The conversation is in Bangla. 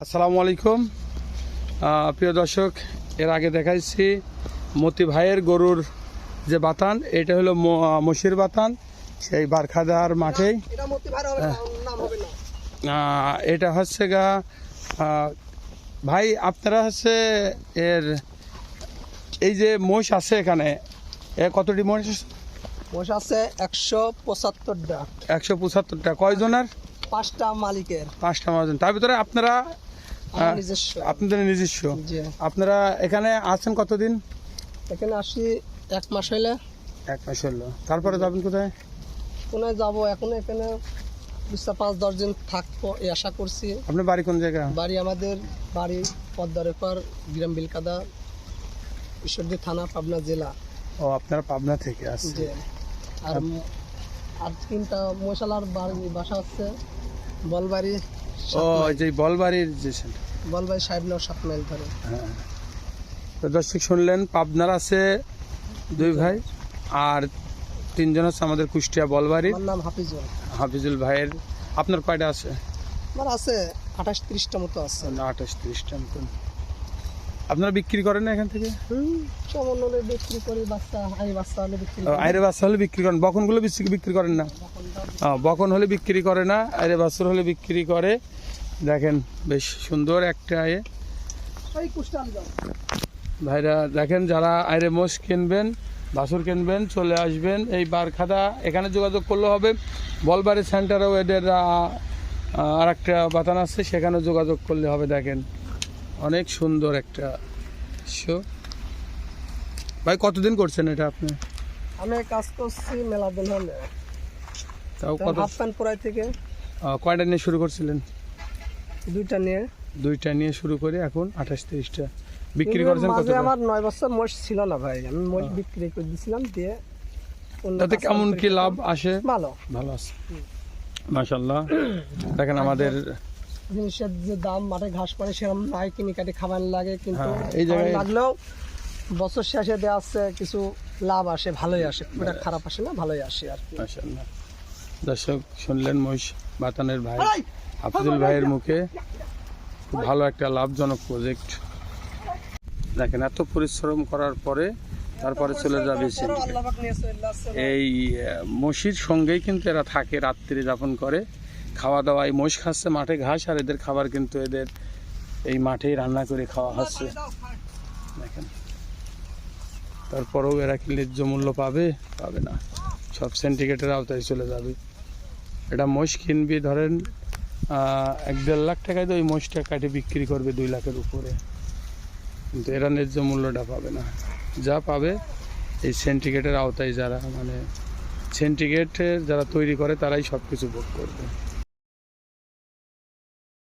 আসসালামু আলাইকুম। প্রিয় দর্শক এর আগে দেখাইছি মতি ভাইয়ের গরুর যে বাতান এটা হলো ম- আহ, মসির বাতান সেই বারখাদার মাঠেই। এটা এটা হচ্ছে গা ভাই আপনারা হচ্ছে এর এই যে মোষ আছে এখানে এ কতটি মোষ? বসে আছে একশো পঁচাত্তরটা। একশো পঁচাত্তরটা। কয়জনের? পাঁচটা মালিকের। পাঁচটা মহাজন তার ভিতরে আপনারা আপনাদের নিজস্ব আপনারা এখানে আছেন কতদিন? এখানে আসি এক মাস হইলে। এক মাস হলো তারপরে যাবেন কোথায়? কোনে যাব? এখন এখানে বুঝতে পাঁচ দশ দিন থাকব এই আশা করছি। আপনার বাড়ি কোন জায়গা? বাড়ি আমাদের বাড়ি পদ্মার এপার গ্রাম বিলকাদা ঈশ্বরদী থানা পাবনা জেলা। ও আপনারা পাবনা থেকে আসছে আর আর তিনটা মশালার বাড়ি বাসা হচ্ছে বলবাড়ি ও যে বলবাড়ির যে বলবাড়ি সাহেব নয় সাত মাইল ধরে। হ্যাঁ। তো দর্শক শুনলেন পাবনার আছে দুই ভাই আর তিনজন হচ্ছে আমাদের কুষ্টিয়া বলবাড়ির। আমার নাম হাফিজুল। হাফিজুল ভাইয়ের আপনার কয়টা আছে? আমার আছে আঠাশ ত্রিশটা মতো আছে। আঠাশ তিরিশটা মতন। আপনারা বিক্রি করেন না এখান থেকে? সামান্য বিক্রি করি বাচ্চা আমি বাচ্চা হলে বিক্রি আইরে বাচ্চা হলে বিক্রি করেন। বকনগুলো বিক্রি বিক্রি করেন না? বকন হলে বিক্রি করে না আইরে বাছুর হলে বিক্রি করে। দেখেন বেশ সুন্দর একটা যাও ভাইরা দেখেন যারা আইরে মোষ কিনবেন বাসুর কিনবেন চলে আসবেন এই বারখাদা এখানে যোগাযোগ করলে হবে। বলবাড়ি সেন্টারেও এদের আর একটা বাতান আছে সেখানে যোগাযোগ করলে হবে দেখেন। অনেক সুন্দর একটা শো। ভাই কতদিন করছেন এটা আপনি? আমি কাজ করছি মেলা দিন হলে। তাও কত হাফ প্যান্ট পরাই থেকে। কয়টা নিয়ে শুরু করছিলেন? দুইটা নিয়ে। দুইটা নিয়ে শুরু করে এখন আঠাশ তিরিশটা। বিক্রি করেছেন কত আমার নয় বছর মোষ ছিল না ভাই। আমি মোষ বিক্রি করে দিয়েছিলাম দিয়ে তাতে কেমন কি লাভ আসে? ভালো। ভালো আছে। মাশাল্লাহ দেখেন আমাদের জিনিসের যে দাম মাঠে ঘাস পড়ে সেরকম নাই কিনে কাটে খাবার লাগে কিন্তু হ্যাঁ, এই জায়গায়- লাগলেও বছর শেষে দেওয়া আছে কিছু লাভ আসে ভালোই আসে। খুব খারাপ আসে না ভালোই আসে আর কি। দর্শক শুনলেন মহিষ বাতানের ভাই। হাফিজুল ভাইয়ের মুখে খুব ভালো একটা লাভজনক প্রজেক্ট দেখেন এত পরিশ্রম করার পরে তারপরে চলে যাবে। এই মসির সঙ্গেই কিন্তু এরা থাকে রাত্রি যাপন করে। খাওয়া দাওয়া এই মোষ খাচ্ছে মাঠে ঘাস আর এদের খাবার কিন্তু এদের এই মাঠেই রান্না করে খাওয়া হচ্ছে। দেখেন তারপরেও এরা কি ন্যায্য মূল্য পাবে? পাবে না। সব সিন্ডিকেটের আওতায় চলে যাবে। এটা মোষ কিনবি, ধরেন এক দেড় লাখ টাকায় তো ওই মোষটা কাটে, বিক্রি করবে দুই লাখের উপরে। কিন্তু এরা ন্যায্য মূল্যটা পাবে না। যা পাবে এই সেন্টিগেটের আওতায় যারা মানে সেন্টিগেটের যারা তৈরি করে, তারাই সব কিছু ভোগ করবে।